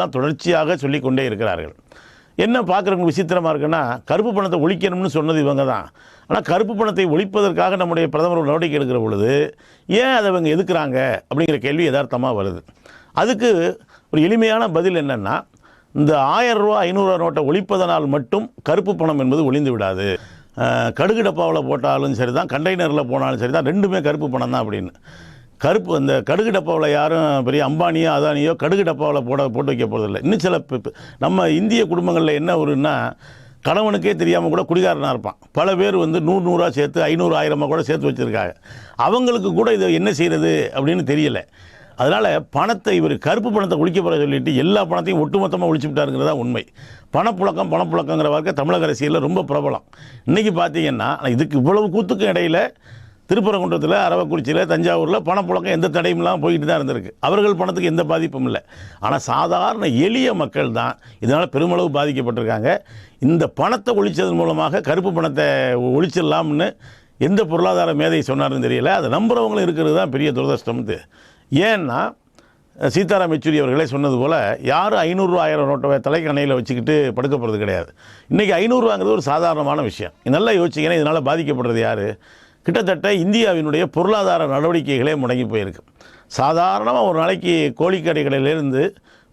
தான் தொடர்ச்சியாக சொல்லிக் கொண்டே இருக்கிறார்கள். என்ன பார்க்குறவங்க விசித்திரமாக இருக்குன்னா கருப்பு பணத்தை ஒழிக்கணும்னு சொன்னது இவங்க தான். ஆனால் கருப்பு பணத்தை ஒழிப்பதற்காக நம்முடைய பிரதமர் நடவடிக்கை எடுக்கிற பொழுது ஏன் அதை இவங்க எதுக்குறாங்க அப்படிங்கிற கேள்வி யதார்த்தமாக வருது. அதுக்கு ஒரு எளிமையான பதில் என்னென்னா இந்த ஆயிரம் ரூபா ஐநூறுரூவா நோட்டை ஒழிப்பதனால் மட்டும் கருப்பு பணம் என்பது ஒளிந்து விடாது. கடுகு டப்பாவில் போட்டாலும் சரி தான் கண்டெய்னரில் போனாலும் சரி தான் ரெண்டுமே கருப்பு பணம் தான் அப்படின்னு. கருப்பு அந்த கடுகு டப்பாவில் யாரும் பெரிய அம்பானியோ அதானியோ கடுகு டப்பாவில் போட போட்டு வைக்க போகிறதில்ல இன்னும் சில நம்ம இந்திய குடும்பங்களில் என்ன ஒருன்னா கணவனுக்கே தெரியாமல் கூட குடிகாரனாக இருப்பான். பல பேர் வந்து நூறு நூறாக சேர்த்து ஐநூறு ஆயிரமாக கூட சேர்த்து வச்சுருக்காங்க. அவங்களுக்கு கூட இதை என்ன செய்கிறது அப்படின்னு தெரியலை. அதனால் பணத்தை இவர் கருப்பு பணத்தை ஒழிக்க போகிற சொல்லிட்டு எல்லா பணத்தையும் ஒட்டுமொத்தமாக ஒழிச்சு விட்டாருங்கிறதா உண்மை. பணப்புழக்கம் பணப்புழக்கங்கிற வார்த்தை தமிழக அரசியலில் ரொம்ப பிரபலம். இன்றைக்கி பார்த்தீங்கன்னா இதுக்கு இவ்வளவு கூத்துக்கும் இடையில் திருப்பரங்குன்றத்தில் அரவக்குறிச்சியில் தஞ்சாவூரில் பணப்புழக்கம் எந்த தடையும் இல்லாமல் போய்கிட்டு தான் இருந்திருக்கு. அவர்கள் பணத்துக்கு எந்த பாதிப்பும் இல்லை. ஆனால் சாதாரண எளிய மக்கள் தான் இதனால் பெருமளவு பாதிக்கப்பட்டிருக்காங்க. இந்த பணத்தை ஒழிச்சதன் மூலமாக கருப்பு பணத்தை ஒழிச்சிடலாம்னு எந்த பொருளாதார மேதை சொன்னார்னு தெரியல. அதை நம்புறவங்களும் இருக்கிறது தான் பெரிய துரதிருஷ்டம்து ஏன்னா சீதாராம் யெச்சூரி அவர்களே சொன்னது போல் யாரும் ஐநூறுரூவா ஆயிரம் நோட்டை தலைக்கணையில் வச்சுக்கிட்டு படுக்க போகிறது கிடையாது. இன்றைக்கி ஐநூறுரூவாங்கிறது ஒரு சாதாரணமான விஷயம். நல்லா யோசிச்சிங்கன்னா இதனால் பாதிக்கப்படுறது யார்? கிட்டத்தட்ட இந்தியாவினுடைய பொருளாதார நடவடிக்கைகளே முடங்கி போயிருக்கு. சாதாரணமாக ஒரு நாளைக்கு கோழிக்கடை கடையிலேருந்து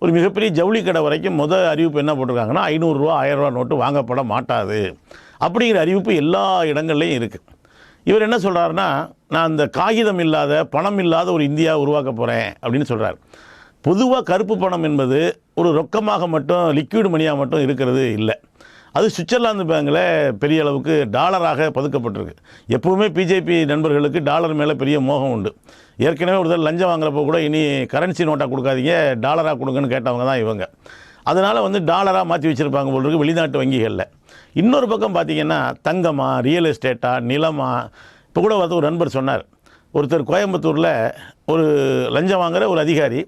ஒரு மிகப்பெரிய ஜவுளி கடை வரைக்கும் முதல் அறிவிப்பு என்ன போட்டிருக்காங்கன்னா ஐநூறுரூவா ஆயிரரூவா நோட்டு வாங்கப்பட மாட்டாது. அப்படிங்கிற அறிவிப்பு எல்லா இடங்கள்லையும் இருக்குது இவர் என்ன சொல்கிறாருன்னா நான் இந்த காகிதம் இல்லாத பணம் இல்லாத ஒரு இந்தியா உருவாக்க போகிறேன் அப்படின்னு சொல்கிறார் பொதுவாக கருப்பு பணம் என்பது ஒரு ரொக்கமாக மட்டும் லிக்விட் மணியாக மட்டும் இருக்கிறது இல்லை. அது சுவிட்சர்லாந்து பேங்கில் பெரிய அளவுக்கு டாலராக பதுக்கப்பட்டிருக்கு. எப்போவுமே பிஜேபி நண்பர்களுக்கு டாலர் மேலே பெரிய மோகம் உண்டு. ஏற்கனவே ஒரு தடவை லஞ்சம் வாங்குறப்போ கூட இனி கரன்சி நோட்டாக கொடுக்காதீங்க டாலராக கொடுங்கன்னு கேட்டவங்க தான் இவங்க. அதனால் வந்து டாலராக மாற்றி வச்சுருப்பாங்க போல் இருக்குது வெளிநாட்டு வங்கிகளில். இன்னொரு பக்கம் பார்த்தீங்கன்னா தங்கமா ரியல் எஸ்டேட்டா நிலமா இப்போ கூட வந்து ஒரு நண்பர் சொன்னார். ஒருத்தர் கோயம்புத்தூரில் ஒரு லஞ்சம் வாங்குற ஒரு அதிகாரி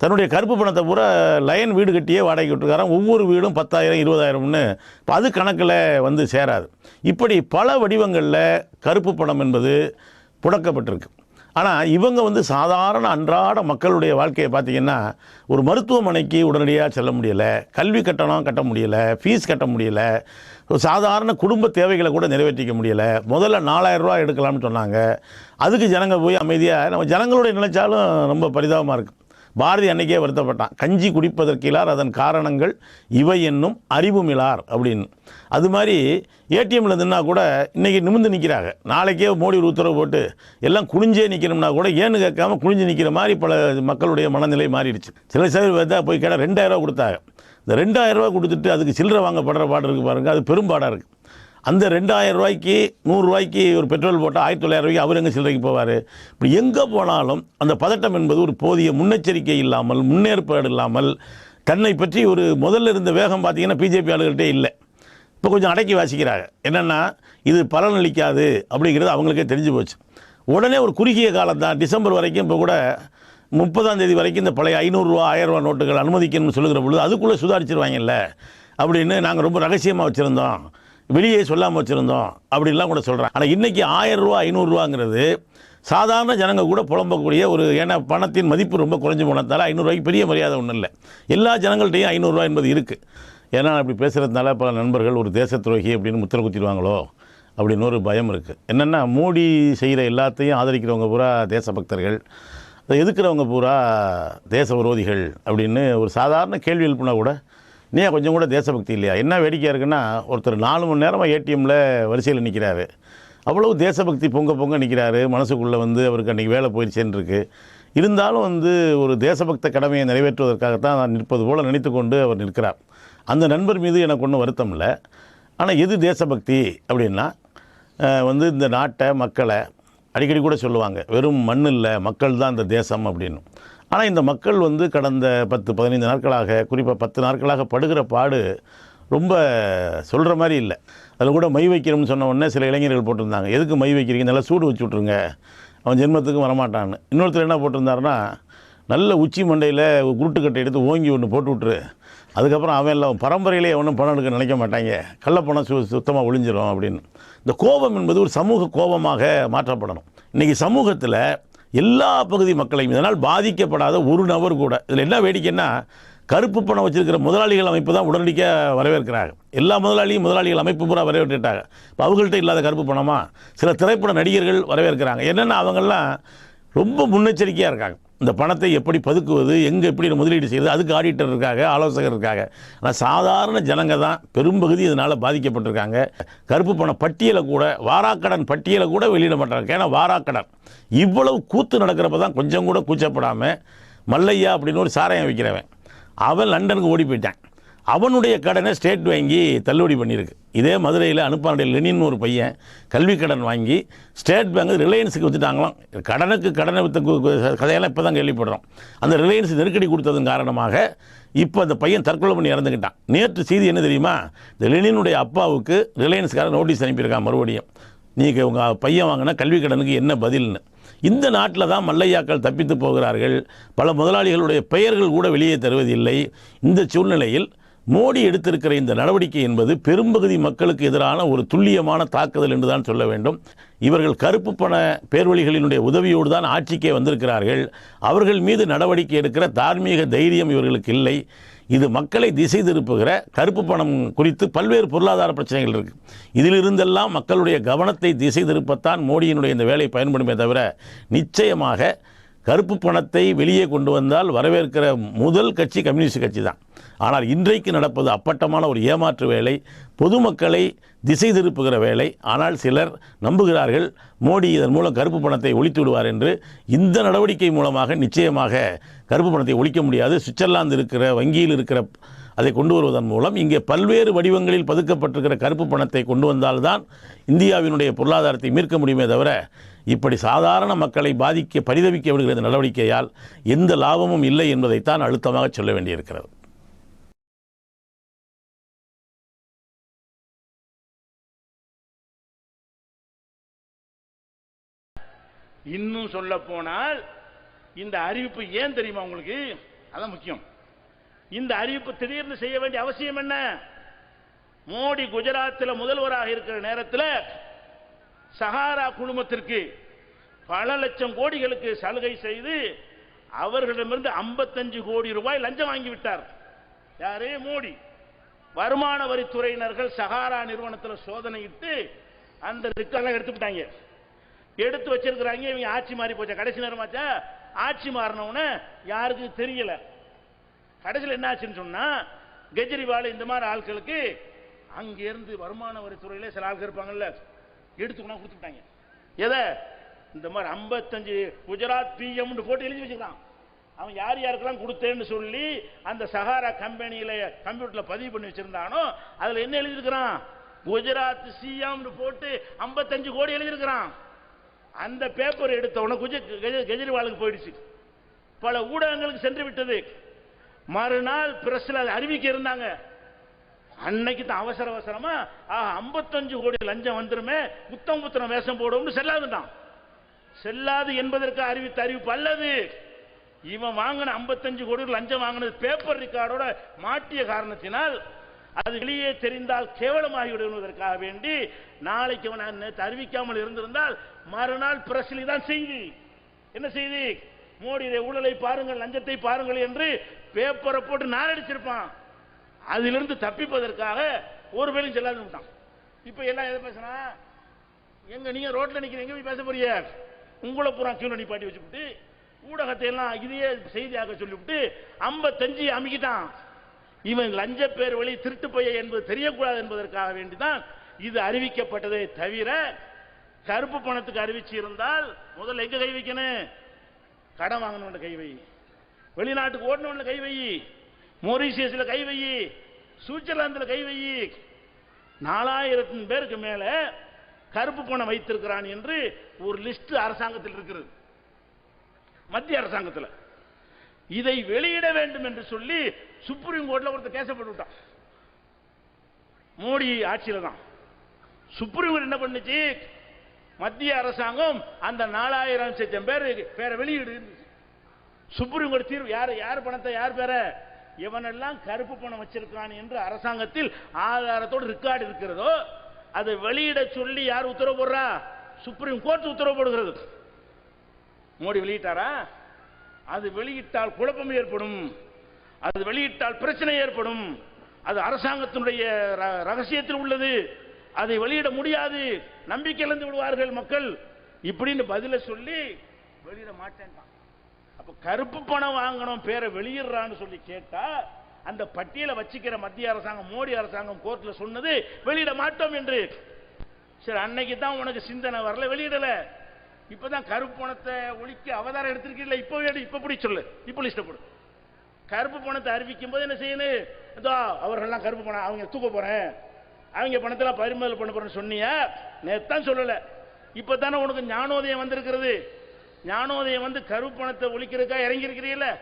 தன்னுடைய கருப்பு பணத்தை பூரா லயன் வீடு கட்டியே வாடகைக்கு விட்டுருக்காராம். ஒவ்வொரு வீடும் பத்தாயிரம் இருபதாயிரம்னு அது கணக்கில் வந்து சேராது. இப்படி பல வடிவங்களில் கருப்பு பணம் என்பது புழக்கப்பட்டிருக்கு ஆனால் இவங்க வந்து சாதாரண அன்றாட மக்களுடைய வாழ்க்கையை பார்த்தீங்கன்னா ஒரு மருத்துவமனைக்கு உடனடியாக செல்ல முடியலை கல்வி கட்டணம் கட்ட முடியலை ஃபீஸ் கட்ட முடியலை ஒரு சாதாரண குடும்ப தேவைகளை கூட நிறைவேற்றிக்க முடியலை முதல்ல நாலாயிரம் ரூபாய் எடுக்கலாம்னு சொன்னாங்க. அதுக்கு ஜனங்க போய் அமைதியாக நம்ம ஜனங்களுடைய நினைச்சாலும் ரொம்ப பரிதாபமாக இருக்குது பாரதி அன்னைக்கே வருத்தப்பட்டான். கஞ்சி குடிப்பதற்கிலார் அதன் காரணங்கள் இவை என்னும் அறிவுமிலார் அப்படின்னு. அது மாதிரி ஏடிஎம்மில் நின்னா கூட இன்றைக்கி நிமிர்ந்து நிற்கிறாங்க நாளைக்கே மோடி ஒரு உத்தரவு போட்டு எல்லாம் குனிஞ்சே நிற்கணும்னா கூட ஏன்னு கேட்காம குனிஞ்சு நிற்கிற மாதிரி பல மக்களுடைய மனநிலை மாறிடுச்சு. சில சேவை பார்த்தா போய் கேட்டால் ரெண்டாயிரரூவா கொடுத்தாங்க. இந்த ரெண்டாயிரரூவா கொடுத்துட்டு அதுக்கு சில்லறை வாங்கப்படுற பாடு இருக்குது பாருங்கள் அது பெரும்பாடாக இருக்குது அந்த ரெண்டாயிரம் ரூபாய்க்கு நூறுரூவாய்க்கு ஒரு பெட்ரோல் போட்டால் ஆயிரத்தி தொள்ளாயிரம் ரூபாய்க்கு அவர் எங்கே சில்லறைக்கு போவார்? இப்படி எங்கே போனாலும் அந்த பதட்டம் என்பது ஒரு போதிய முன்னெச்சரிக்கை இல்லாமல் முன்னேற்பாடு இல்லாமல் தன்னை பற்றி ஒரு முதல்ல இருந்த வேகம் பார்த்தீங்கன்னா பிஜேபி ஆளுகிட்டே இல்லை. இப்போ கொஞ்சம் அடக்கி வாசிக்கிறாங்க. என்னென்னா இது பலனளிக்காது அப்படிங்கிறது அவங்களுக்கே தெரிஞ்சு போச்சு. உடனே ஒரு குறுகிய காலம் தான். டிசம்பர் வரைக்கும் இப்போ கூட முப்பதாம் தேதி வரைக்கும் இந்த பழைய ஐநூறுரூவா ஆயிரரூவா நோட்டுகள் அனுமதிக்கணும்னு சொல்லுகிற பொழுது அதுக்குள்ளே சுதாரிச்சிருவாங்கல்ல? அப்படின்னு நாங்கள் ரொம்ப ரகசியமாக வச்சுருந்தோம். வெளியே சொல்லாமல் வச்சுருந்தோம். அப்படின்லாம் கூட சொல்கிறாங்க ஆனால் இன்றைக்கி ஆயிரரூவா ஐநூறுரூவாங்கிறது சாதாரண ஜனங்க கூட புலம்பக்கூடிய ஒரு ஏன்னா பணத்தின் மதிப்பு ரொம்ப குறைஞ்சு போனதால் ஐநூறுரூவாய்க்கு பெரிய மரியாதை ஒன்றும் இல்லை. எல்லா ஜனங்கள்கிட்டையும் ஐநூறுரூவா என்பது இருக்குது ஏன்னா அப்படி பேசுகிறதுனால பல நண்பர்கள் ஒரு தேச துரோகி அப்படின்னு முத்திர குத்திடுவாங்களோ? அப்படின்னு ஒரு பயம் இருக்குது என்னென்னா மோடி செய்கிற எல்லாத்தையும் ஆதரிக்கிறவங்க பூரா தேசபக்தர்கள். அதை எதுக்குறவங்க பூரா தேச விரோதிகள் அப்படின்னு ஒரு சாதாரண கேள்வி எழுப்புனா கூட நீ கொஞ்சம் கூட தேசபக்தி இல்லையா? என்ன வேடிக்கையாக இருக்குன்னா ஒருத்தர் நாலு மணி நேரமாக ஏடிஎம்மில் வரிசையில் நிற்கிறாரு அவ்வளவு தேசபக்தி பொங்க பொங்க நிற்கிறாரு மனசுக்குள்ளே வந்து அவருக்கு அன்றைக்கி வேலை போயிடுச்சேன்னு இருக்குது இருந்தாலும் வந்து ஒரு தேசபக்த கடமையை நிறைவேற்றுவதற்காகத்தான் நான் நிற்பது போல் நினைத்து கொண்டு அவர் நிற்கிறார். அந்த நண்பர் மீது எனக்கு ஒன்றும் வருத்தம் இல்லை. ஆனால் எது தேசபக்தி அப்படின்னா வந்து இந்த நாட்டை மக்களை அடிக்கடி கூட சொல்லுவாங்க. வெறும் மண் இல்லை மக்கள் தான் இந்த தேசம் அப்படின்னு. ஆனால் இந்த மக்கள் வந்து கடந்த பத்து பதினைந்து நாட்களாக குறிப்பாக பத்து நாட்களாக படுகிற பாடு ரொம்ப சொல்கிற மாதிரி இல்லை. அதில் கூட மை வைக்கிறோம்னு சொன்ன உடனே சில இளைஞர்கள் போட்டிருந்தாங்க. எதுக்கு மை வைக்கிறீங்க? நல்லா சூடு வச்சு விட்ருங்க அவன் ஜென்மத்துக்கு வரமாட்டான்னு. இன்னொருத்தர் என்ன போட்டிருந்தாருன்னா நல்ல உச்சி மண்டையில் குருட்டுக்கட்டை எடுத்து ஓங்கி ஒன்று போட்டு விட்ரு அதுக்கப்புறம் அவன் இல்லை அவன் பரம்பரையிலே ஒன்றும் பணம் எடுக்க நினைக்க மாட்டாங்க. கள்ளப்பணம் சு சுத்தமாக ஒளிஞ்சிடும் அப்படின்னு. இந்த கோபம் என்பது ஒரு சமூக கோபமாக மாற்றப்படணும். இன்றைக்கி சமூகத்தில் எல்லா பகுதி மக்களையும் இதனால் பாதிக்கப்படாத ஒரு நபர் கூட. இதில் என்ன வேடிக்கைன்னா கருப்பு பணம் வச்சிருக்கிற முதலாளிகள் அமைப்பு தான் உடனடியாக வரவேற்கிறாங்க. எல்லா முதலாளியும் முதலாளிகள் அமைப்பு பூரா வரவேற்றுட்டாங்க. இப்போ அவங்கள்ட்ட இல்லாத கருப்பு பணமாக சில திரைப்பட நடிகர்கள் வரவேற்கிறாங்க. என்னென்னா அவங்கெல்லாம் ரொம்ப முன்னெச்சரிக்கையாக இருக்காங்க. இந்த பணத்தை எப்படி பதுக்குவது எங்கே எப்படி முதலீடு செய்வது அதுக்கு ஆடிட்டர் இருக்காங்க ஆலோசகர் இருக்காங்க ஆனால் சாதாரண ஜனங்க தான் பெரும்பகுதி இதனால் பாதிக்கப்பட்டிருக்காங்க. கருப்பு பண பட்டியலை கூட வாராக்கடன் பட்டியலை கூட வெளியிட மாட்டாங்க. ஏன்னா வாராக்கடன். இவ்வளவு கூத்து நடக்கிறப்ப தான் கொஞ்சம் கூட கூச்சப்படாமல் மல்லையா அப்படின்னு ஒரு சாராயம் விற்கிறவன் அவன் லண்டனுக்கு ஓடி போயிட்டான். அவனுடைய கடனை ஸ்டேட் வங்கி தள்ளுபடி பண்ணியிருக்கு. இதே மதுரையில் அனுப்பானுடைய லெனின் ஒரு பையன் கல்வி கடன் வாங்கி ஸ்டேட் பேங்க் ரிலையன்ஸுக்கு விற்றுட்டாங்களாம் கடனுக்கு கடனை விற்ற கதையெல்லாம் இப்போ தான் கேள்விப்படுறோம். அந்த ரிலையன்ஸ் நெருக்கடி கொடுத்ததன் காரணமாக இப்போ அந்த பையன் தற்கொலை பண்ணி இறந்துக்கிட்டான் நேற்று செய்தி என்ன தெரியுமா? இந்த லெனினுடைய அப்பாவுக்கு ரிலையன்ஸ்காரன் நோட்டீஸ் அனுப்பியிருக்கான் மறுபடியும். நீங்கள் உங்கள் பையன் வாங்கின கல்வி கடனுக்கு என்ன பதில்னு. இந்த நாட்டில் தான் மல்லையாக்கள் தப்பித்து போகிறார்கள். பல முதலாளிகளுடைய பெயர்கள் கூட வெளியே தருவதில்லை. இந்த சூழ்நிலையில் மோடி எடுத்திருக்கிற இந்த நடவடிக்கை என்பது பெரும்பகுதி மக்களுக்கு எதிரான ஒரு துல்லியமான தாக்குதல் என்று தான் சொல்ல வேண்டும். இவர்கள் கருப்பு பண பேர்வழிகளினுடைய உதவியோடு தான் ஆட்சிக்கே வந்திருக்கிறார்கள். அவர்கள் மீது நடவடிக்கை எடுக்கிற தார்மீக தைரியம் இவர்களுக்கு இல்லை. இது மக்களை திசை திருப்புகிற கருப்பு பணம் குறித்து பல்வேறு பொருளாதார பிரச்சனைகள் இருக்கு. இதிலிருந்தெல்லாம் மக்களுடைய கவனத்தை திசை திருப்பத்தான் மோடியினுடைய இந்த வேலை பயன்படுமே தவிர நிச்சயமாக கருப்பு பணத்தை வெளியே கொண்டு வந்தால் வரவேற்கிற முதல் கட்சி கம்யூனிஸ்ட் கட்சி தான் ஆனால் இன்றைக்கு நடப்பது அப்பட்டமான ஒரு ஏமாற்று வேலை பொதுமக்களை திசை திருப்புகிற வேலை. ஆனால் சிலர் நம்புகிறார்கள் மோடி இதன் மூலம் கருப்பு பணத்தை ஒழித்து விடுவார் என்று. இந்த நடவடிக்கை மூலமாக நிச்சயமாக கருப்பு பணத்தை ஒழிக்க முடியாது. சுவிட்சர்லாந்து இருக்கிற வங்கியில் இருக்கிற அதை கொண்டு வருவதன் மூலம் இங்கே பல்வேறு வடிவங்களில் பதுக்கப்பட்டிருக்கிற கருப்பு பணத்தை கொண்டு வந்தால்தான் இந்தியாவினுடைய பொருளாதாரத்தை மீட்க முடியுமே தவிர இப்படி சாதாரண மக்களை பாதிக்க பரிதவிக்க விடுகிற நடவடிக்கையால் எந்த லாபமும் இல்லை என்பதைத்தான் அழுத்தமாக சொல்ல வேண்டியிருக்கிறது. இன்னும் சொல்ல போனால் இந்த அறிவிப்பு ஏன் தெரியுமா உங்களுக்கு? அதான் முக்கியம். இந்த அறிவிப்பு திடீர்னு செய்ய வேண்டிய அவசியம் என்ன? மோடி குஜராத்தில் முதல்வராக இருக்கிற நேரத்தில் சஹாரா குழுமத்திற்கு பல லட்சம் கோடிகளுக்கு சலுகை செய்து அவர்களிடமிருந்து 55 கோடி ரூபாய் லஞ்சம் வாங்கி விட்டார். யாரே? மோடி. வருமான வரித்துறையினர்கள் சஹாரா நிறுவனத்தில் சோதனையிட்டு அந்த ரிக்கெல்லாம் எடுத்துக்கிட்டாங்க எடுத்து வச்சிருக்கிறாங்க இவங்க ஆட்சி மாறி போச்சா? கடைசி நேரமாச்சா? ஆட்சி மாறினவுடனே யாருக்கு தெரியல. கடைசியில் என்ன ஆச்சுன்னு சொன்னா கெஜ்ரிவால் இந்த மாதிரி ஆட்களுக்கு அங்கிருந்து வருமான வரித்துறையில சில ஆட்கள் இருப்பாங்கல்ல எடுத்துக்கணும் கொடுத்துட்டாங்க. எதை? இந்த மாதிரி 55 குஜராத் பிஎம்னு போட்டு எழுதி வச்சுக்கிறான். அவன் யார் யாருக்கெல்லாம் கொடுத்தேன்னு சொல்லி அந்த சஹாரா கம்பெனியில் கம்ப்யூட்டரில் பதிவு பண்ணி வச்சுருந்தானோ அதில் என்ன எழுதியிருக்கிறான்? குஜராத் சிஎம்னு போட்டு 55 கோடி எழுதியிருக்கிறான். அந்த பேப்பர் எடுத்தவன குஜ கெஜ்ரிவாலுக்கு போயிடுச்சு. பல ஊடகங்களுக்கு சென்று விட்டது. மறுநாள் பிரஸ்ல அறிவிக்க இருந்தாங்க. அன்னைக்கு தான் அவசர அவசரமா ஆஹா 55 கோடி லஞ்சம் வந்துருமே புத்தம் புத்திரம் வேஷம் போடும்னு தான். செல்லாது என்பதற்கு அறிவித்த அறிவிப்பு அல்லது இவன் வாங்கின 55 கோடி லஞ்சம் வாங்கினது பேப்பர் ரெக்கார்டோட மாட்டிய காரணத்தினால் அது வெளியே தெரிந்தால் கேவலமாகி விடுவதற்காக வேண்டி நாளைக்கு அவன் நேற்று அறிவிக்காமல் இருந்திருந்தால் மறுநாள் பிரஸ்லி தான் செய்தி. என்ன செய்தி? மோடி ஊழலை பாருங்கள் லஞ்சத்தை பாருங்கள் என்று பேப்பரை போட்டு நாரடிச்சிருப்பான். அதிலிருந்து தப்பிப்பதற்காக ஒரு பேரும் செல்லாது விட்டான் இப்போ எல்லாம் எதை பேசுனா? எங்க நீங்க ரோட்ல நிக்கிறீங்க எங்க போய் பேச போறீங்க உங்களை பூரா கீழே நிப்பாட்டி வச்சுவிட்டு ஊடகத்தை எல்லாம் இதையே செய்தியாக சொல்லிவிட்டு ஐம்பத்தஞ்சு அமுக்கிட்டான். இவன் லஞ்ச பேர் வழி திருட்டு பைய என்பது தெரியக்கூடாது என்பதற்காக வேண்டிதான் இது அறிவிக்கப்பட்டதே தவிர கருப்பு பணத்துக்கு அறிவிச்சு இருந்தால் முதல்ல எங்க கை வைக்கணும்? கடன் வாங்கணும் கை வை. வெளிநாட்டுக்கு ஓடணும்னு கை வை. மொரிஷியஸில் கை வை. சுவிட்சர்லாந்துல கை வை. நாலாயிரத்தின் பேருக்கு மேலே கருப்பு பணம் வைத்திருக்கிறான் என்று ஒரு லிஸ்ட் அரசாங்கத்தில் இருக்கிறது மத்திய அரசாங்கத்தில். இதை வெளியிட வேண்டும் என்று சொல்லி சுப்ரீம் கோர்ட்ல ஒருத்தர் கேசப்பட்டு விட்டான். மோடி ஆட்சியில் தான். சுப்ரீம் கோர்ட் என்ன பண்ணுச்சு? மத்திய அரசாங்கம் அந்த நாலாயிரம் லட்சம் பேர் பேரை வெளியிடு சுப்ரீம் கோர்ட் தீர்வு. யார் யார் பணத்தை யார் பெற எவனெல்லாம் கருப்பு பணம் வச்சிருக்கான் என்று அரசாங்கத்தில் ஆதாரத்தோடு ரெக்கார்டு இருக்கிறதோ அதை வெளியிட சொல்லி யார் உத்தரவு போடுறா? சுப்ரீம் கோர்ட் உத்தரவு போடுகிறது. மோடி வெளியிட்டாரா? அது வெளியிட்டால் குழப்பம் ஏற்படும். அது வெளியிட்டால் பிரச்சனை ஏற்படும். அது அரசாங்கத்தினுடைய ர- ரகசியத்தில் உள்ளது. அதை வெளியிட முடியாது. நம்பிக்கை இழந்து விடுவார்கள் மக்கள். இப்படின்னு பதில சொல்லி வெளியிட மாட்டேன்ட்டான் அப்ப கருப்பு பணம் வாங்கணும் பேரை வெளியிடுறான்னு சொல்லி கேட்டா அந்த பட்டியலை வச்சுக்கிற மத்திய அரசாங்கம் மோடி அரசாங்கம் கோர்ட்ல சொன்னது வெளியிட மாட்டோம் என்று. சரி அன்னைக்கு தான் உனக்கு சிந்தனை வரல வெளியிடல. இப்பதான் கருப்பு பணத்தை ஒழிக்க அவதாரம் எடுத்திருக்கீங்களா? இப்போ எடு இப்ப பிடி சொல்லு. இப்ப லிஸ்ட் போடு. கருப்பு பணத்தை அறிவிக்கும் போது என்ன செய்யணும்? இதோ அவர்கள்லாம் கருப்பு பணம் அவங்க தூக்க போறேன். அவங்க பணத்தெல்லாம் பறிமுதல் பண்ண போறேன்னு சொன்னியா? நேத்தான் சொல்லல. இப்பதானே உனக்கு ஞானோதயம் வந்திருக்கிறது. ஞானோதயம் வந்து கருப்பு பணத்தை ஒழிக்கிறதுக்கா இறங்கியிருக்கிறீல்ல?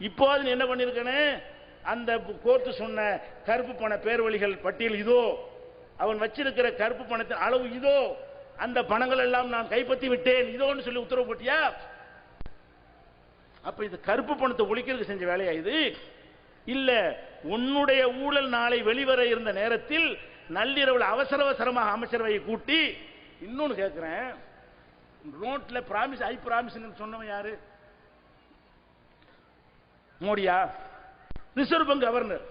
இப்போ நீ என்ன பண்ணியிருக்கேன்னு அந்த கோர்ட்டு சொன்ன கருப்பு பண பேர்வழிகள் பட்டியல் இதோ. அவன் வச்சிருக்கிற கருப்பு பணத்தின் அளவு இதோ. அந்த பணங்கள் எல்லாம் நான் கைப்பற்றி விட்டேன். இதோன்னு சொல்லி உத்தரவு போட்டியா? அப்ப இது கருப்பு பணத்தை ஒழிக்கிறதுக்கு செஞ்ச வேலையா இது? இல்ல உன்னுடைய ஊழல் நாளை வெளிவர இருந்த நேரத்தில் நள்ளிரவில் அவசர அவசரமாக அமைச்சரவையை கூட்டி இன்னொன்னு கேட்கிறேன் நோட்ல பிராமிஸ் ஐ பிராமிஸ் சொன்னவன் யாரு? மோடியா? ரிசர்வ் பேங்க் கவர்னர்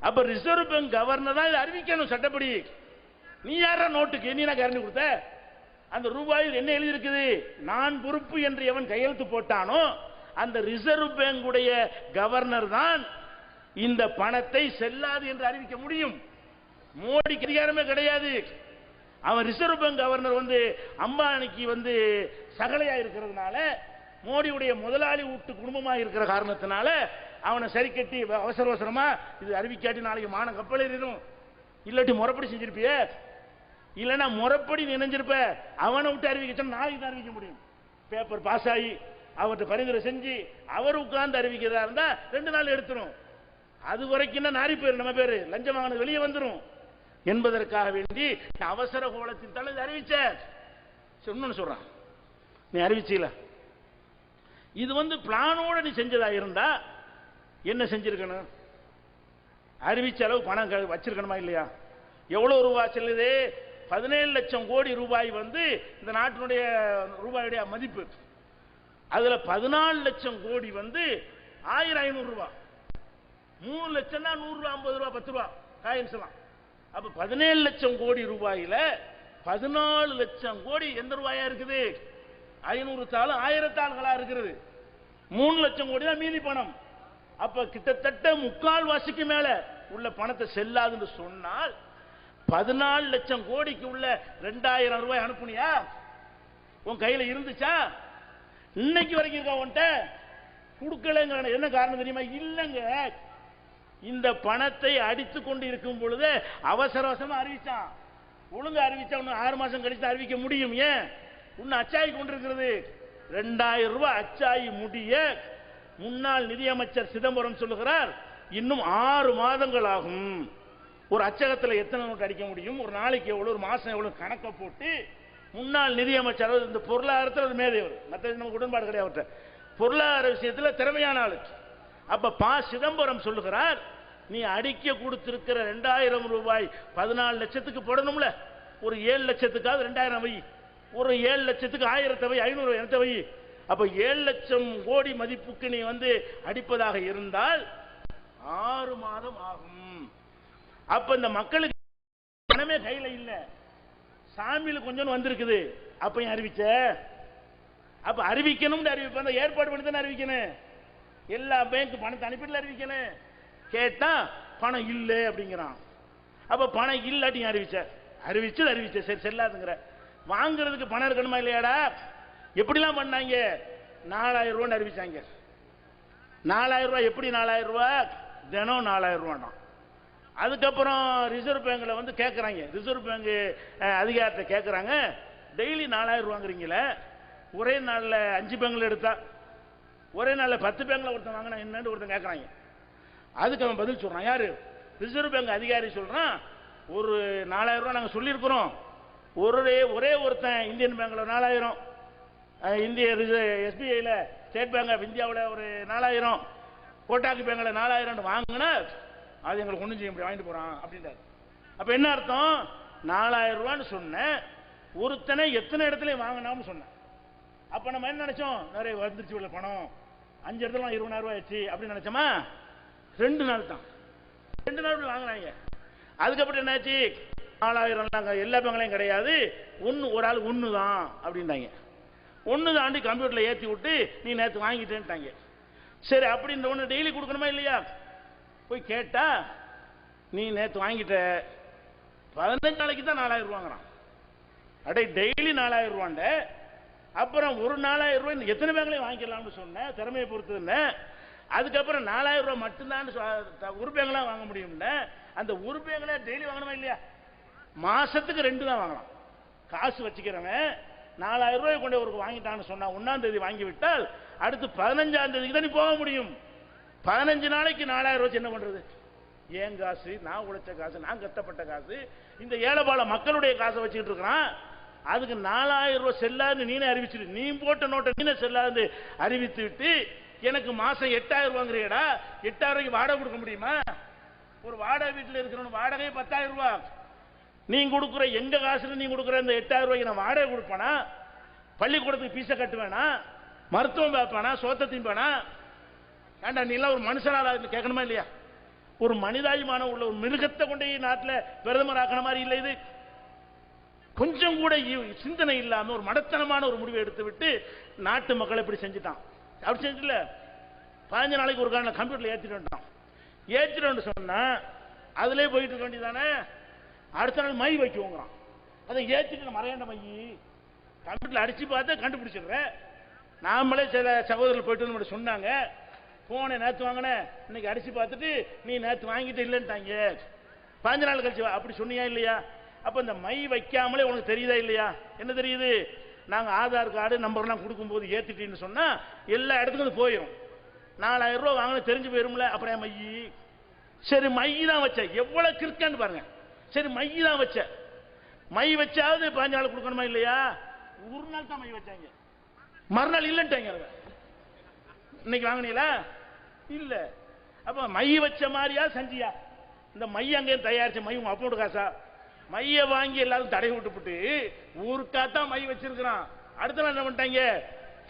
அப்ப ரிசர்வ் பேங்க் கவர்னர் தான் இதை அறிவிக்கணும் சட்டப்படி. நீ யாரா நோட்டுக்கு? நீ நான் கரண்டி கொடுத்த? அந்த ரூபாயில் என்ன எழுதியிருக்குது? நான் பொறுப்பு என்று எவன் கையெழுத்து போட்டானோ அந்த ரிசர்வ் பேங்குடைய கவர்னர் தான் இந்த பணத்தை செல்லாது என்று அறிவிக்க முடியும். மோடிக்கு அதிகாரமே கிடையாது. அவன் ரிசர்வ் பேங்க் கவர்னர் வந்து அம்பானிக்கு வந்து சகலையா இருக்கிறதுனால மோடியுடைய முதலாளி வீட்டு குடும்பமாக இருக்கிற காரணத்தினால அவனை சரி கட்டி அவசர அவசரமா இது அறிவிக்காட்டி நாளைக்கு மான கப்பல் ஏறிடும் இல்லாட்டி முறைப்படி செஞ்சிருப்பிய? இல்லைன்னா முறைப்படி நினைஞ்சிருப்ப. அவனை விட்டு அறிவிக்க நாளைக்கு தான் அறிவிக்க முடியும். பேப்பர் பாஸ் ஆகி அவர்கிட்ட பரிந்துரை செஞ்சு அவர் உட்கார்ந்து அறிவிக்கிறதா இருந்தா ரெண்டு நாள் எடுத்துரும். அது வரைக்கும் நாரி பேர் நம்ம பேரு? லஞ்சம் வாங்கினது வெளியே வந்துடும் என்பதற்காக வேண்டி அவசர கோலத்தின் தலை அறிவிச்ச. சொன்னு சொல்றான். நீ அறிவிச்சீல. இது வந்து பிளானோட நீ செஞ்சதா இருந்தா என்ன செஞ்சிருக்கணும்? அறிவிச்ச அளவு பணம் க- வச்சிருக்கணுமா இல்லையா? எவ்வளவு ரூபாய் செல்லுது? பதினேழு லட்சம் கோடி ரூபாய் வந்து இந்த நாட்டினுடைய ரூபாயுடைய மதிப்பு. அதுல பதினாலு லட்சம் கோடி வந்து ஆயிரம் ஐநூறு ரூபாய் மூணு லட்சம் தான் நூறு ரூபா ஐம்பது ரூபா பத்து ரூபா. காயின்ஸ் எல்லாம். அப்ப பதினேழு லட்சம் கோடி ரூபாயில பதினாலு லட்சம் கோடி எந்த ரூபாயா இருக்குது? ஐநூறு தாள் ஆயிரத்தாள்களா இருக்கிறது மூணு லட்சம் கோடி தான் மீதி பணம். அப்ப கிட்டத்தட்ட முக்கால் வாசிக்கு மேல உள்ள பணத்தை செல்லாதுன்னு சொன்னால் பதினாலு லட்சம் கோடிக்கு உள்ள ரெண்டாயிரம் ரூபாய் அனுப்புனியா? உன் கையில இருந்துச்சா? இன்னைக்கு வரைக்கும் இருக்கா உன்கிட்ட? கொடுக்கலங்கிற என்ன காரணம் தெரியுமா? இல்லைங்க. இந்த பணத்தை அடித்து கொண்டு இருக்கும் பொழுது அவசர அவசரமா அறிவிச்சான். ஒழுங்கு அறிவிச்சா இன்னும் ஆறு மாசம் கழிச்சு அறிவிக்க முடியும். ஏன்? இன்னும் அச்சாகி கொண்டிருக்கிறது. ரெண்டாயிரம் ரூபாய் அச்சாகி முடிய முன்னாள் நிதியமைச்சர் சிதம்பரம் சொல்லுகிறார் இன்னும் ஆறு மாதங்கள் ஆகும். ஒரு அச்சகத்தில் எத்தனை நோட்டு அடிக்க முடியும்? ஒரு நாளைக்கு எவ்வளோ ஒரு மாதம் எவ்வளோ கணக்கை போட்டு முன்னாள் நிதியமைச்சர் இந்த பொருளாதாரத்தில் ஒரு மேதையவர் மற்ற நமக்கு உடன்பாடு கிடையாது பொருளாதார விஷயத்தில் திறமையான ஆளு. அப்ப பா சிதம்பரம் சொல்லுகிறார் நீ அடிக்க கொடுத்திருக்கிற ரெண்டாயிரம் ரூபாய் பதினாலு லட்சத்துக்கு போடணும்ல. ஒரு ஏழு லட்சத்துக்காவது ரெண்டாயிரம் வை. ஒரு ஏழு லட்சத்துக்கு ஆயிரத்தை வை ஐநூறு எனத்தை வை? அப்ப ஏழு லட்சம் கோடி மதிப்புக்கு நீ வந்து அடிப்பதாக இருந்தால் ஆறு மாதம் ஆகும். அப்ப இந்த மக்களுக்கு பணமே கையில இல்ல. சாமியில் கொஞ்சம் வந்திருக்குது. அப்ப ஏன் அறிவிச்ச? அப்ப அறிவிக்கணும்னு அறிவிப்பேன் அந்த ஏற்பாடு பண்ணி தானே அறிவிக்கணும். எல்லா பேங்க் பணத்தை அனுப்பிடல அறிவிக்கணும் கேட்டா பணம் இல்லை அப்படிங்கிறான். அப்ப பணம் இல்லாட்டி அறிவிச்ச. அறிவிச்சு அறிவிச்ச. சரி செல்லாதுங்கிற. வாங்குறதுக்கு பணம் இருக்கணுமா இல்லையாடா? எப்படிலாம் பண்ணாங்க? நாலாயிரம் ரூபான்னு அறிவிச்சாங்க. நாலாயிரம் ரூபாய் எப்படி நாலாயிரம் ரூபாய்? தினம் நாலாயிரம் ரூபாய் அதுக்கப்புறம் ரிசர்வ் பேங்கில் வந்து கேட்குறாங்க ரிசர்வ் பேங்க் அதிகாரத்தை கேட்குறாங்க டெய்லி நாலாயிரம் ரூபாங்கிறீங்களே? ஒரே நாளில் அஞ்சு பேங்கில் எடுத்தால் ஒரே நாளில் பத்து பேங்கில் ஒருத்தன் வாங்கினா என்னன்னு ஒருத்தன் கேட்குறாங்க அதுக்கு அவன் பதில் சொல்கிறான் யார்? ரிசர்வ் பேங்க் அதிகாரி சொல்கிறான் ஒரு நாலாயிரம் ரூபா நாங்கள் சொல்லியிருக்கிறோம். ஒரே ஒரே ஒருத்தன் இந்தியன் பேங்கில் நாலாயிரம். இந்திய எஸ்பிஐல ஸ்டேட் பேங்க் ஆஃப் இந்தியாவில் ஒரு நாலாயிரம். கோட்டாக்கு பேங்கில் நாலாயிரம் வாங்கினா அது எங்களுக்கு ஒன்றும் செய்ய முடியும் வாங்கிட்டு போகிறான் அப்படின்றாரு. அப்போ என்ன அர்த்தம்? நாலாயிரம் ரூபான்னு சொன்னேன். ஒருத்தனை எத்தனை இடத்துலையும் வாங்கினான்னு சொன்னேன். அப்போ நம்ம என்ன நினச்சோம்? நிறைய வந்துருச்சு உள்ள பணம். அஞ்சு இடத்துல இருபதாயிரம் ரூபாய் ஆச்சு அப்படின்னு நினைச்சோமா? ரெண்டு நாள் தான். ரெண்டு நாள் வாங்கினாங்க அதுக்கப்புறம் என்னாச்சு? நாலாயிரம் அங்க எல்லா பங்களையும் கிடையாது. ஒன்று ஒரு ஆள் ஒன்று தான் அப்படின்ட்டாங்க. ஒன்று தாண்டி கம்ப்யூட்டரில் ஏற்றி விட்டு நீ நேற்று வாங்கிட்டேன்ட்டாங்க. சரி அப்படி இந்த ஒன்று டெய்லி கொடுக்கணுமா இல்லையா? போய் கேட்டா நீ நேற்று வாங்கிட்ட பதினஞ்சு நாளைக்கு தான் நாலாயிரம் ரூபாங்கிறான். அடே டெய்லி நாலாயிரம் ரூபாண்ட அப்புறம் ஒரு நாலாயிரம் ரூபாய் எத்தனை பேங்க்லையும் வாங்கிக்கலாம்னு சொன்னேன் திறமையை பொறுத்துன்னு அதுக்கப்புறம் நாலாயிரம் ரூபாய் மட்டும்தான் ஒரு பேங்க்லாம் வாங்க முடியும்னு. அந்த ஒரு பேங்க்ல டெய்லி வாங்கணுமா இல்லையா? மாசத்துக்கு ரெண்டு தான் வாங்கலாம். காசு வச்சுக்கிறவன் நாலாயிரம் ரூபாய் கொண்டு ஒரு வாங்கிட்டான்னு சொன்னா ஒன்னாம் தேதி வாங்கிவிட்டால் அடுத்து பதினஞ்சாம் தேதிக்கு தான் நீ போக முடியும். பதினஞ்சு நாளைக்கு நாலாயிரம் ரூபாய் என்ன பண்றது? ஏன் காசு? நான் உழைச்ச காசு நான் கஷ்டப்பட்ட காசு. இந்த ஏழைபால மக்களுடைய காசை வச்சுக்கிட்டு இருக்கிறான். அதுக்கு நாலாயிரம் ரூபாய் செல்லாதுன்னு நீனே அறிவிச்சிரு. நீ போட்ட நோட்டை நீனே செல்லாது அறிவித்து விட்டு எனக்கு மாசம் எட்டாயிரம் ரூபாங்கிறியடா எட்டாயிரம் ரூபாய்க்கு வாடகை கொடுக்க முடியுமா? ஒரு வாடகை வீட்டில் இருக்கிறவன் வாடகை பத்தாயிரம் ரூபா. நீ கொடுக்குற எங்க காசுல நீ கொடுக்குற இந்த எட்டாயிரம் ரூபாய்க்கு நான் வாடகை கொடுப்பேனா? பள்ளிக்கூடத்துக்கு பீஸை கட்டுவேனா? மருத்துவம் பார்ப்பானா? சோத்த திம்பானா ஏண்டா நீ எல்லாம் ஒரு மனுஷனால? கேட்கணுமா இல்லையா? ஒரு மனிதாபிமானம் உள்ள ஒரு மிருகத்தை கொண்டு போய் நாட்டில் பிரதமர் ஆக்கின மாதிரி இல்லை இது. கொஞ்சம் கூட சிந்தனை இல்லாம ஒரு மடத்தனமான ஒரு முடிவை எடுத்து விட்டு நாட்டு மக்களை இப்படி செஞ்சுட்டான். அப்படி செஞ்சுல பதினஞ்சு நாளைக்கு ஒரு காரணம் கம்ப்யூட்டர்ல ஏற்றிட்டு வந்துட்டான். ஏற்றிட்டு சொன்னா அதுலேயே போயிட்டு இருக்க வேண்டியதானே அடுத்த நாள் மை வைக்குவோங்கிறான் அதை ஏற்றிட்டு மறையாண்ட மை. கம்ப்யூட்டர்ல அடிச்சு பார்த்தா கண்டுபிடிச்சிடுறேன் நாமளே சில சகோதரர்கள் போயிட்டு வந்து சொன்னாங்க. போனை நேற்று வாங்கினேன். இன்னைக்கு அடிச்சு பார்த்துட்டு நீ நேற்று வாங்கிட்டு இல்லைன்ட்டாங்க. பதினஞ்சு நாள் கழிச்சு வா. அப்படி சொன்னியா இல்லையா? அப்ப இந்த மை வைக்காமலே உனக்கு தெரியுதா இல்லையா? என்ன தெரியுது? நாங்க ஆதார் கார்டு நம்பர்லாம் கொடுக்கும்போது ஏத்திட்டீன்னு சொன்னா எல்லா இடத்துக்கும் அது போயிடும் நாலாயிரம் ரூபா வாங்கின தெரிஞ்சு போயிரும்ல அப்புறம் ஏன் மை. சரி மைய தான் வச்ச எவ்வளவு கிறுக்கான்னு பாருங்க. சரி மை தான் வச்ச மை வச்சாவது பாஞ்சு நாள் கொடுக்கணுமா இல்லையா? ஒரு நாள் தான் மை வச்சாங்க. மறுநாள் இல்லைன்ட்டாங்க இன்னைக்கு வாங்கினீங்களா? இல்ல. அப்ப மை வச்ச மாதிரியா செஞ்சியா? இந்த மை அங்கே தயாரிச்ச மை உங்க அப்போட காசா? மைய வாங்கி எல்லாரும் தடை விட்டுப்புட்டு ஊருக்காத்தான் மை வச்சிருக்கிறான். அடுத்த நாள் என்ன பண்ணிட்டாங்க?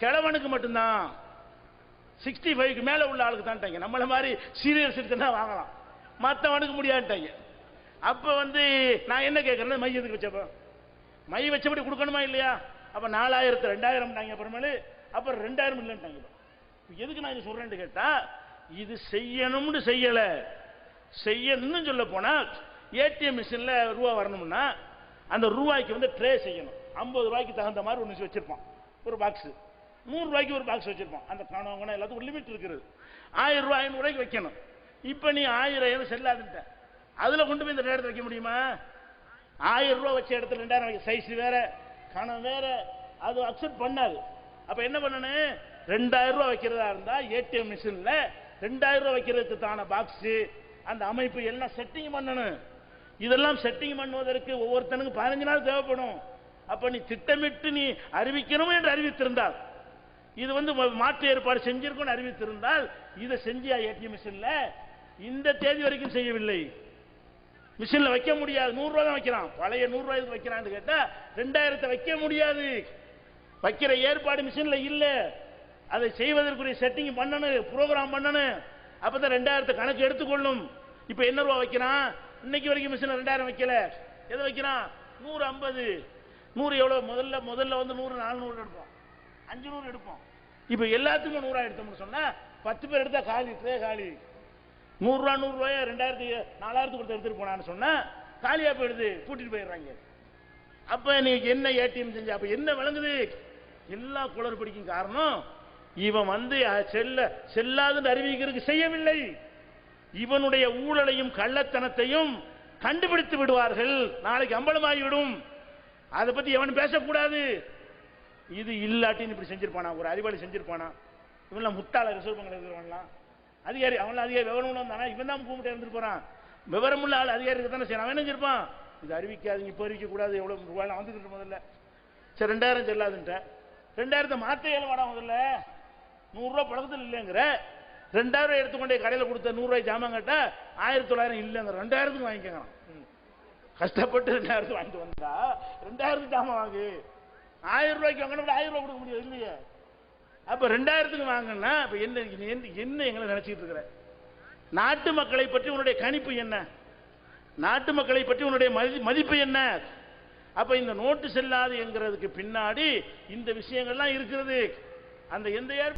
கிழவனுக்கு மட்டும்தான். சிக்ஸ்டி ஃபைவ்க்கு மேலே உள்ள ஆளுக்கு தான் நம்மளை மாதிரி சீரியஸ் இருக்குன்னா வாங்கலாம். மற்றவனுக்கு முடியாதுட்டாங்க அப்போ வந்து நான் என்ன கேட்குறேன் மை எதுக்கு வச்சப்போ மை வச்சபடி கொடுக்கணுமா இல்லையா? அப்போ நாலாயிரத்து ரெண்டாயிரம் அப்புறமேலு. அப்புறம் ரெண்டாயிரம் இல்லைன்ட்டாங்க எதுக்கு நான் இது சொல்கிறேன்னு கேட்டால் இது செய்யணும்னு செய்யலை. செய்யணும்னு சொல்ல போனால் ஏடிஎம் மிஷினில் ரூபா வரணும்னா அந்த ரூபாய்க்கு வந்து ட்ரே செய்யணும். ஐம்பது ரூபாய்க்கு தகுந்த மாதிரி ஒன்று வச்சுருப்பான். ஒரு பாக்ஸு நூறுரூவாய்க்கு ஒரு பாக்ஸ் வச்சுருப்போம் அந்த காணவங்க எல்லாத்துக்கும் லிமிட் இருக்குது. ஆயிரம் ரூபாய் ஐநூறு வைக்கணும். இப்போ நீ ஆயிரம் ஐநூறு செல்லாதுன்ட்ட. அதில் கொண்டு போய் இந்த நேரத்தை வைக்க முடியுமா? ஆயிரம் ரூபா வச்ச இடத்துல ரெண்டாயிரம் வைக்க சைஸ் வேற கணம் வேற அது அக்செப்ட் பண்ணாது. அப்போ என்ன பண்ணணும்? ரெண்டாயிரம் ரூபா வைக்கிறதா இருந்தால் ஏடிஎம் மிஷினில் ரெண்டாயிரம் ரூபா வைக்கிறதுக்கு தான அந்த அமைப்பு எல்லாம் செட்டிங் பண்ணணும். இதெல்லாம் செட்டிங் பண்ணுவதற்கு ஒவ்வொருத்தனுக்கு பதினஞ்சு நாள் தேவைப்படும். அப்ப நீ திட்டமிட்டு நீ அறிவிக்கணும் என்று அறிவித்திருந்தால் இது வந்து மாற்று ஏற்பாடு செஞ்சிருக்கும் அறிவித்திருந்தால் இதை செஞ்சியா ஏடிஎம் மிஷின்ல இந்த தேதி வரைக்கும் செய்யவில்லை. மிஷின்ல வைக்க முடியாது. நூறு ரூபாய் தான் வைக்கிறான். பழைய நூறு ரூபாய் வைக்கிறான்னு கேட்டா ரெண்டாயிரத்தை வைக்க முடியாது. வைக்கிற ஏற்பாடு மிஷின்ல இல்ல. அதை செய்வதற்குரிய செட்டிங் பண்ணணும் ப்ரோக்ராம் பண்ணணும். அப்பதான் ரெண்டாயிரத்தை கணக்கு எடுத்துக்கொள்ளும். இப்ப என்ன ரூபா வைக்கிறான்? இன்னைக்கு வரைக்கும் மிஷின் ரெண்டாயிரம் வைக்கல. எதை வைக்கிறான்? நூறு ஐம்பது. நூறு எவ்வளோ முதல்ல முதல்ல வந்து நூறு நானூறு எடுப்போம். அஞ்சு நூறு எடுப்போம். இப்போ எல்லாத்துக்கும் நூறா எடுத்தோம்னு சொன்னால் பத்து பேர் எடுத்தால் காலி ட்ரே காலி. நூறுரூவா நூறுரூவாய ரெண்டாயிரத்தி நாலாயிரத்து கொடுத்து எடுத்துகிட்டு போனான்னு சொன்னால் காலியாக போயிடுது. கூட்டிகிட்டு போயிடுறாங்க. அப்போ நீங்கள் என்ன ஏடிஎம் செஞ்ச அப்போ என்ன விளங்குது? எல்லா குளறுபடிக்கும் காரணம் இவன் வந்து செல்ல செல்லாதுன்னு அறிவிக்கிறதுக்கு செய்யவில்லை. இவனுடைய ஊழலையும் கள்ளத்தனத்தையும் கண்டுபிடித்து விடுவார்கள். நாளைக்கு அம்பலமாகிவிடும். அதை பத்தி எவன் பேசக்கூடாது. இது இல்லாட்டின்னு இப்படி செஞ்சிருப்பானா? ஒரு அறிவாளி செஞ்சிருப்பானா? இவன்லாம் முட்டாள ரிசர்வ் பங்கில் இருக்கிறவன்லாம் அதிகாரி அவன்லாம் அதிகாரி விவரம் உள்ள தானே? இவன் தான் கூப்பிட்டு இருந்துட்டு போறான். விவரமுள்ள ஆள் அதிகாரி தானே சரி அவன் என்ன செஞ்சிருப்பான்? இது அறிவிக்காது இப்போ அறிவிக்க கூடாது எவ்வளவு ரூபாய் வந்துக்கிட்டு முதல்ல. சரி ரெண்டாயிரம் செல்லாதுன்ட்ட ரெண்டாயிரத்தை மாற்ற வாடா முதல்ல. நூறுரூவா பழக்கத்தில் இல்லைங்கிற. ரெண்டாயிரம் எடுத்துக்கொண்டே கடையில் கொடுத்த நூறுரூவாய் ஜாமான் கேட்டா ஆயிரத்தி தொள்ளாயிரம் இல்லைங்க ரெண்டாயிரத்துக்கு வாங்கிக்கோங்க ம். கஷ்டப்பட்டு ரெண்டாயிரத்துக்கு வாங்கிட்டு வந்தா ரெண்டாயிரத்துக்கு ஜாமான் வாங்கு. ஆயிரம் ரூபாய்க்கு வாங்கினா ஆயிரம் ரூபாய் கொடுக்க முடியாது இல்லையே? அப்ப ரெண்டாயிரத்துக்கு வாங்கினா இப்ப என்ன என்ன- எங்களை நினைச்சிட்டு இருக்கிற? நாட்டு மக்களை பற்றி உன்னுடைய கணிப்பு என்ன? நாட்டு மக்களை பற்றி உன்னுடைய மதி- மதிப்பு என்ன? அப்ப இந்த நோட்டு செல்லாது என்கிறதுக்கு பின்னாடி இந்த விஷயங்கள்லாம் இருக்கிறது. அந்த எந்த ஏற்ப